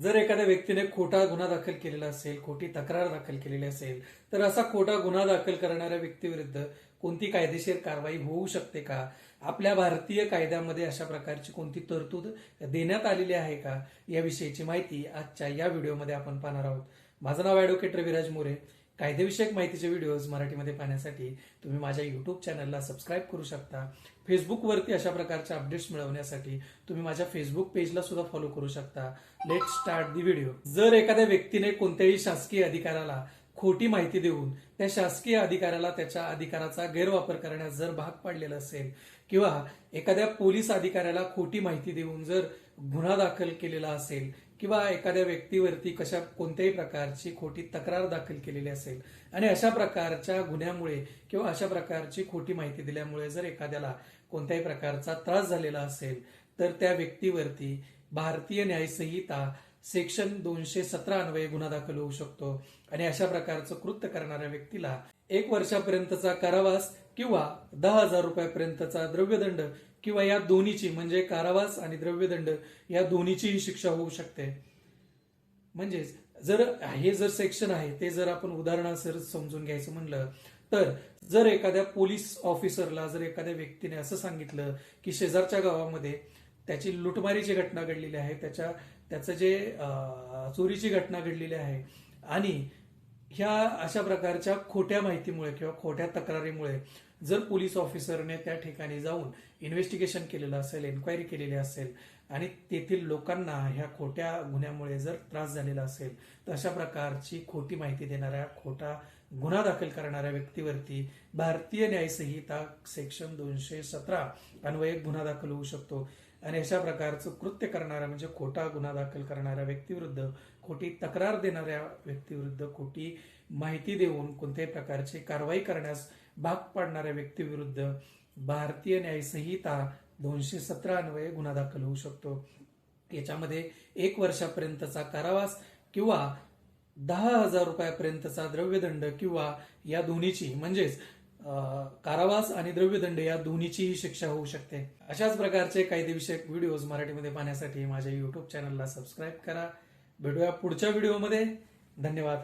जर एखाद्या व्यक्तीने खोटा गुन्हा दाखल केलेला असेल खोटी तक्रार दाखल केलेली असेल तर असा खोटा गुन्हा दाखल करणाऱ्या व्यक्तीविरुद्ध कोणती कायदेशीर कारवाई होऊ शकते का? आपल्या भारतीय कायद्यामध्ये अशा प्रकारची कोणती तरतूद देण्यात आलेली आहे का? याविषयीची माहिती आजच्या या व्हिडिओमध्ये आपण पाहणार आहोत. माझं नाव ॲडव्होकेट रविराज मोरे. कायदेविषयक माहितीचे व्हिडिओज मराठीमध्ये पाहण्यासाठी तुम्ही माझ्या युट्यूब चॅनलला सबस्क्राईब करू शकता. फेसबुकवरती अशा प्रकारच्या अपडेट्स मिळवण्यासाठी तुम्ही माझ्या फेसबुक पेजला सुद्धा फॉलो करू शकता. लेट स्टार्ट दी व्हिडिओ जर एखाद्या व्यक्तीने कोणत्याही शासकीय अधिकाराला खोटी माहिती देऊन त्या शासकीय अधिकाऱ्याला त्याच्या अधिकाराचा गैरवापर करण्यास जर भाग पाडलेला असेल किंवा एखाद्या पोलीस अधिकाऱ्याला खोटी माहिती देऊन जर गुन्हा दाखल केलेला असेल किंवा एखाद्या व्यक्तीवरती कशा कोणत्याही प्रकारची खोटी तक्रार दाखल केलेली असेल आणि अशा प्रकारच्या गुन्ह्यामुळे किंवा अशा प्रकारची खोटी माहिती दिल्यामुळे जर एखाद्याला कोणत्याही प्रकारचा त्रास झालेला असेल तर त्या व्यक्तीवरती भारतीय न्यायसंहिता सेक्शन दोनशे सतरा अन्वये गुन्हा दाखल होऊ शकतो. आणि अशा प्रकारचं कृत्य करणाऱ्या व्यक्तीला एक वर्षापर्यंतचा कारावास किंवा दहा हजार रुपयापर्यंतचा द्रव्यदंड किंवा या दोन्हीची म्हणजे कारावास आणि द्रव्यदंड या दोन्हीचीही शिक्षा होऊ शकते. म्हणजेच जर हे जर सेक्शन आहे ते जर आपण उदाहरणासर समजून घ्यायचं म्हणलं तर जर एखाद्या पोलीस ऑफिसरला जर एखाद्या व्यक्तीने असं सांगितलं की शेजारच्या गावामध्ये त्याची लुटमारीची घटना घडलेली आहे त्याच्या त्याचं जे चोरीची घटना घडलेली आहे आणि ह्या अशा प्रकारच्या खोट्या माहितीमुळे किंवा खोट्या तक्रारीमुळे जर पोलीस ऑफिसरने त्या ठिकाणी जाऊन इन्व्हेस्टिगेशन केलेलं असेल एन्क्वायरी केलेली असेल आणि तेथील लोकांना ह्या खोट्या गुन्ह्यामुळे जर त्रास झालेला असेल तर अशा प्रकारची खोटी माहिती देणाऱ्या खोटा गुन्हा दाखल करणाऱ्या व्यक्तीवरती भारतीय न्यायसंहिता सेक्शन दोनशे सतरा अन्वये गुन्हा दाखल होऊ शकतो. आणि अशा प्रकारचं कृत्य करणाऱ्या म्हणजे खोटा गुन्हा दाखल करणाऱ्या व्यक्तीविरुद्ध खोटी तक्रार देणाऱ्या व्यक्तीविरुद्ध खोटी माहिती देऊन कोणत्याही प्रकारची कारवाई करण्यास भाग पाडणाऱ्या व्यक्तीविरुद्ध भारतीय न्यायसंहिता दोनशे सतरा अन्वये गुन्हा दाखल होऊ शकतो. याच्यामध्ये एक वर्षापर्यंतचा कारावास किंवा दहा हजार रुपयापर्यंतचा द्रव्यदंड किंवा या दोन्हीची म्हणजेच कारावास आणि द्रव्यदंड या दोन्हीचीही शिक्षा होऊ शकते. अशाच प्रकारचे कायदेविषयक व्हिडिओज मराठीमध्ये पाहण्यासाठी माझ्या युट्यूब चॅनलला सबस्क्राईब करा. भेटूया पुढच्या व्हिडिओमध्ये. धन्यवाद.